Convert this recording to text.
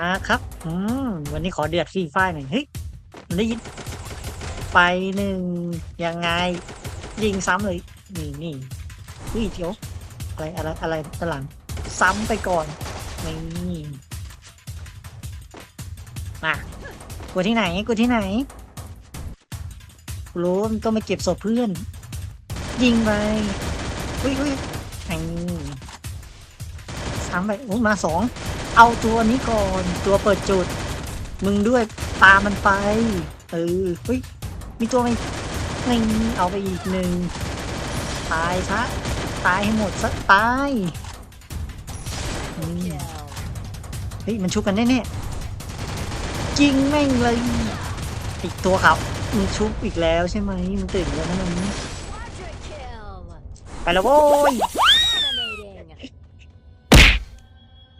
อ่าครับอืมวันนี้ขอเดือดฟรีไฟหน่อยเฮ้ยมันได้ยินไปหนึ่งยังไง ยิงซ้ำเลย นี่นี่เฮ้ยเดี๋ยวอะไรอะไรอะไรตหลังซ้ำไปก่อนนี่มากูที่ไหนกูที่ไหนกูรู้มันต้องไปเก็บศพเพื่อน ยิงไปเฮ้ยเฮ้ยไอ้ซ้ำไปโอ้มาสอง เอาตัวนี้ก่อนตัวเปิดจุด มึงด้วยปามันไป เออเฮ้ยมีตัวไหมนี่เอาไปอีกหนึ่งตายซะตายให้หมดซะตายอืมเฮ้ยมันชุบกันแน่ๆจริงแม่งเลยอีกตัวเขามึงชุบอีกแล้วใช่ไหมมึงตื่นแล้วนะมัน Quadra kill. ไปแล้วโว้ย